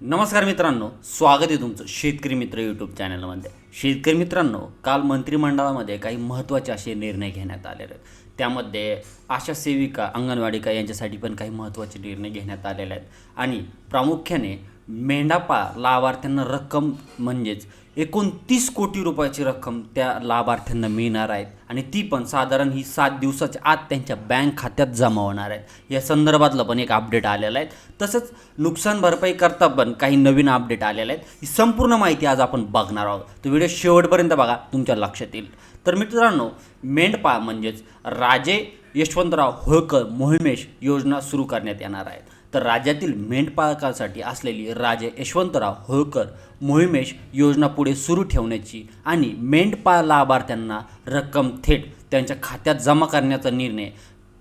नमस्कार मित्रांनो स्वागत आहे तुमचं शेतकरी मित्र यूट्यूब चॅनलमध्ये. शेतकरी मित्रांनो काल मंत्रिमंडळामध्ये काही महत्त्वाचे असे निर्णय घेण्यात आलेले आहेत. त्यामध्ये आशा सेविका अंगणवाडिका यांच्यासाठी पण काही महत्त्वाचे निर्णय घेण्यात आलेले आहेत. आणि प्रामुख्याने मेंढापा लाभार्थ्यांना रक्कम म्हणजेच एकोणतीस कोटी रुपयाची रक्कम त्या लाभार्थ्यांना मिळणार आहेत. आणि ती पण साधारण ही सात दिवसाच्या आत त्यांच्या बँक खात्यात जमा होणार आहेत. या संदर्भातलं पण एक अपडेट आलेलं आहे. तसंच नुकसान भरपाई करता पण काही नवीन अपडेट आलेले आहेत. ही संपूर्ण माहिती आज आपण बघणार आहोत. तर व्हिडिओ शेवटपर्यंत बघा तुमच्या लक्षात येईल. तर मित्रांनो मेंढपाळ म्हणजेच राजे यशवंतराव होळकर मोहिमेश योजना सुरू करण्यात येणार आहेत तर राज्यातील मेंढपाळकासाठी असलेली राजे यशवंतराव होळकर मोहिमेश योजना पुढे सुरू ठेवण्याची आणि मेंढपाळ लाभार्थ्यांना रक्कम थेट त्यांच्या खात्यात जमा करण्याचा निर्णय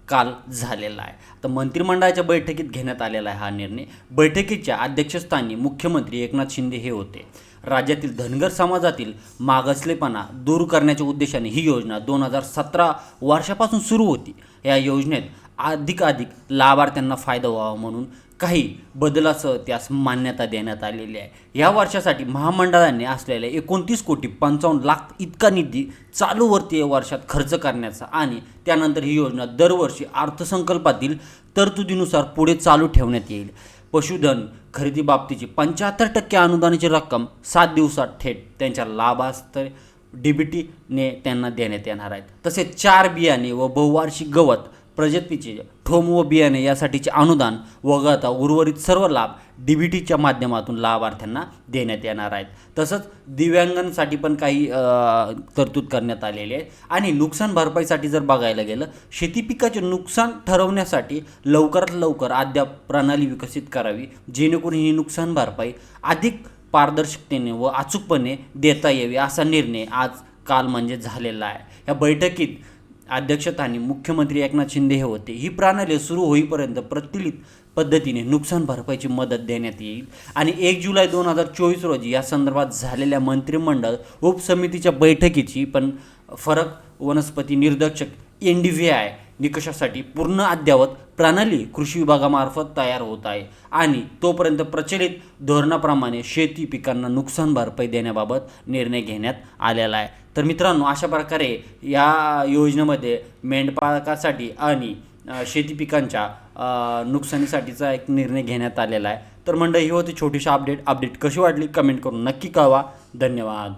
काल झालेला आहे. तर मंत्रिमंडळाच्या बैठकीत घेण्यात आलेला आहे हा निर्णय बैठकीच्या अध्यक्षस्थानी मुख्यमंत्री एकनाथ शिंदे हे होते. राज्यातील धनगर समाजातील मागासलेपणा दूर करण्याच्या उद्देशाने ही योजना दोन हजार सतरा वर्षापासून सुरू होती. या योजनेत अधिकाधिक लाभार्थ्यांना फायदा व्हावा म्हणून काही बदलासह त्यास मान्यता देण्यात आलेली आहे. या वर्षासाठी महामंडळाने असलेल्या एकोणतीस कोटी पंचावन्न लाख इतका निधी चालू वर्तीय वर्षात खर्च करण्याचा आणि त्यानंतर ही योजना दरवर्षी अर्थसंकल्पातील तरतुदीनुसार पुढे चालू ठेवण्यात येईल. पशुधन खरेदी बाबतीची पंच्याहत्तर टक्के अनुदानाची रक्कम सात दिवसात थेट त्यांच्या लाभास्थ डी बी टीने त्यांना देण्यात येणार आहेत तसेच चार बियाणे व बहुवार्षिक गवत प्रजातीचे ठोम व बियाणे यासाठीचे अनुदान वगळता उर्वरित सर्व लाभ डी बी टीच्या माध्यमातून लाभार्थ्यांना देण्यात येणार आहेत. तसंच दिव्यांगांसाठी पण काही तरतूद करण्यात आलेली आहे. आणि नुकसान भरपाईसाठी जर बघायला गेलं शेती पिकाचे नुकसान ठरवण्यासाठी लवकरात लवकर अद्याप प्रणाली विकसित करावी जेणेकरून ही नुकसान भरपाई अधिक पारदर्शकतेने व अचूकपणे देता यावी असा निर्णय आज काल म्हणजे झालेला आहे. या बैठकीत अध्यक्षस्थानी मुख्यमंत्री एकनाथ शिंदे हे होते. ही प्रणाली सुरू होईपर्यंत प्रतिलित पद्धतीने नुकसान भरपाईची मदत देण्यात येईल. आणि एक जुलै दोन हजार चोवीस रोजी या संदर्भात झालेल्या मंत्रिमंडळ उपसमितीच्या बैठकीची पण फरक वनस्पती निर्देशक एन डी व्ही आय निकषासाठी पूर्ण अद्ययावत प्रणाली कृषी विभागामार्फत तयार होत आहे. आणि तोपर्यंत प्रचलित धोरणाप्रमाणे शेती पिकांना नुकसान भरपाई देण्याबाबत निर्णय घेण्यात आलेला आहे. तर मित्रांनो अशा प्रकारे या योजनेमध्ये मेंढपाळकासाठी आणि शेती पिकांच्या नुकसानीसाठीचा एक निर्णय घेण्यात आलेला आहे. तर मंडळी ही होती छोटीशी अपडेट. अपडेट कशी वाटली? कमेंट करून नक्की कळवा. धन्यवाद.